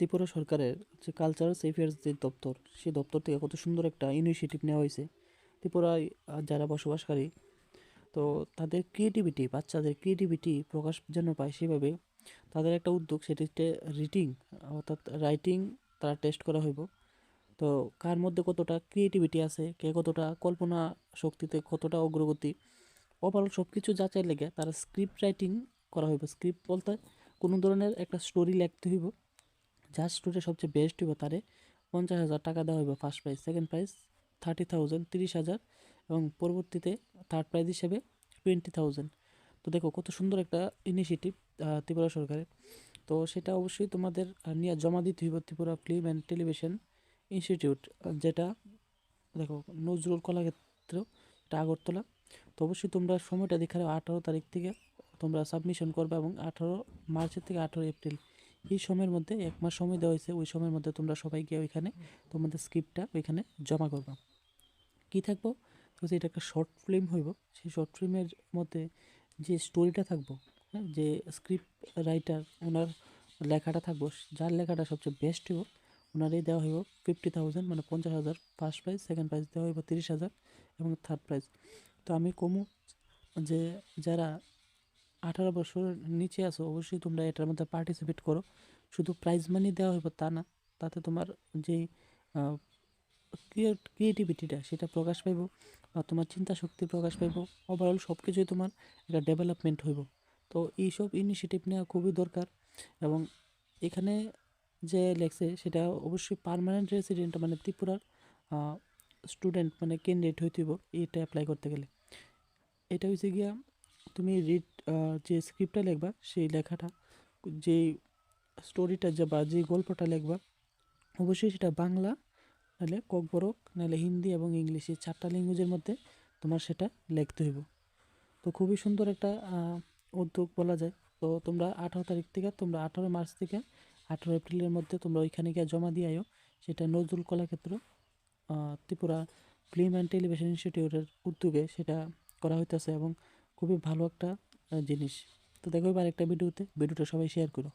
ত্রিপুরা সরকারের যে cultural affairs যে দপ্তর, সেই দপ্তর থেকে কত সুন্দর একটা ইনিশিয়েটিভ নেওয়া হয়েছে। ত্রিপুরায় যারা বসবাসকারী, তো তাদের ক্রিয়েটিভিটি বাচ্চাদের ক্রিয়েটিভিটি প্রকাশ যেন পায় সেভাবে তাদের একটা উদ্যোগ, সেটি হচ্ছে রিডিং অর্থাৎ রাইটিং তারা টেস্ট করা হইব। তো কার মধ্যে কতটা ক্রিয়েটিভিটি আছে, কে কতটা কল্পনা শক্তিতে কতটা অগ্রগতি ওভারঅল সব কিছু যাচাই লেগে তারা স্ক্রিপ্ট রাইটিং করা হইব। স্ক্রিপ্ট বলতে কোনো ধরনের একটা স্টোরি লিখতে হইব। যার স্টোরি সবচেয়ে বেস্ট হইব তারে পঞ্চাশ হাজার টাকা দেওয়া হইব first prize second prize thirty thousand তিরিশ হাজার এবং পরবর্তীতে থার্ড প্রাইজ হিসেবে টোয়েন্টি থাউজেন্ড তো দেখো কত সুন্দর একটা ইনিশিয়েটিভ ত্রিপুরা সরকারের। তো সেটা অবশ্যই তোমাদের নিয়ে জমা দিতে হইব Tripura Film and Television Institute যেটা দেখো নজরুল কলাক্ষেত্র এটা আগরতলা। তো অবশ্যই তোমরা সময়টা দেখে রাখো, আঠারো তারিখ থেকে তোমরা সাবমিশন করবে এবং আঠারো মার্চের থেকে আঠারো এপ্রিল। এই সময়ের মধ্যে, এক মাস সময় দেওয়া হয়েছে, ওই সময়ের মধ্যে তোমরা সবাই গিয়ে ওইখানে তোমাদের স্ক্রিপ্টটা ওইখানে জমা করবা। কি থাকব? তো এটা একটা শর্ট ফিল্ম হইব, সেই শর্ট ফিল্মের মধ্যে যে স্টোরিটা থাকব হ্যাঁ যে স্ক্রিপ্ট রাইটার ওনার লেখাটা থাকব, যার লেখাটা সবচেয়ে বেস্ট হইব, ওনারই দেওয়া হইব ফিফটি থাউজেন্ড মানে পঞ্চাশ হাজার ফার্স্ট প্রাইজ সেকেন্ড প্রাইজ দেওয়া হইব তিরিশ হাজার এবং থার্ড প্রাইজ তো আমি কমু যে যারা আঠারো বছরের নিচে আছো, অবশ্যই তোমরা এটার মধ্যে পার্টিসিপেট করো। শুধু প্রাইজ মানি দেওয়া হইব তা না, তাতে তোমার যেই ক্রিয়েটিভিটিটা সেটা প্রকাশ পাইব বা তোমার চিন্তা শক্তি প্রকাশ পাইব। ওভারঅল সব কিছুই তোমার একটা ডেভেলপমেন্ট হইব। তো এইসব ইনিশিয়েটিভ নেওয়া খুবই দরকার এবং এখানে যে লেখছে সেটা অবশ্যই পার্মানেন্ট রেসিডেন্ট মানে ত্রিপুরার স্টুডেন্ট মানে ক্যান্ডিডেট হইতেইব এটা অ্যাপ্লাই করতে গেলে। এটা হচ্ছে গিয়া তুমি রিড যে স্ক্রিপ্টটা লিখবা, সেই লেখাটা, যে স্টোরিটা যে বা যে গল্পটা লিখবা, অবশ্যই সেটা বাংলা, নাহলে ককবরক, নাহলে হিন্দি এবং ইংলিশ এই চারটা ল্যাঙ্গুয়েজের মধ্যে তোমার সেটা লিখতে হইব। তো খুবই সুন্দর একটা উদ্যোগ বলা যায়। তো তোমরা আঠারো তারিখ থেকে, তোমরা আঠারো মার্চ থেকে আঠারো এপ্রিলের মধ্যে তোমরা ওইখানে গিয়ে জমা দিয়ে আয়ো। সেটা Nazrul Kalakshetra Tripura Film and Television ইনস্টিটিউটের উদ্যোগে সেটা করা হইতেছে এবং খুবই ভালো একটা জিনিস। তো দেখো এবার একটা ভিডিওতে ভিডিওটা সবাই শেয়ার করো।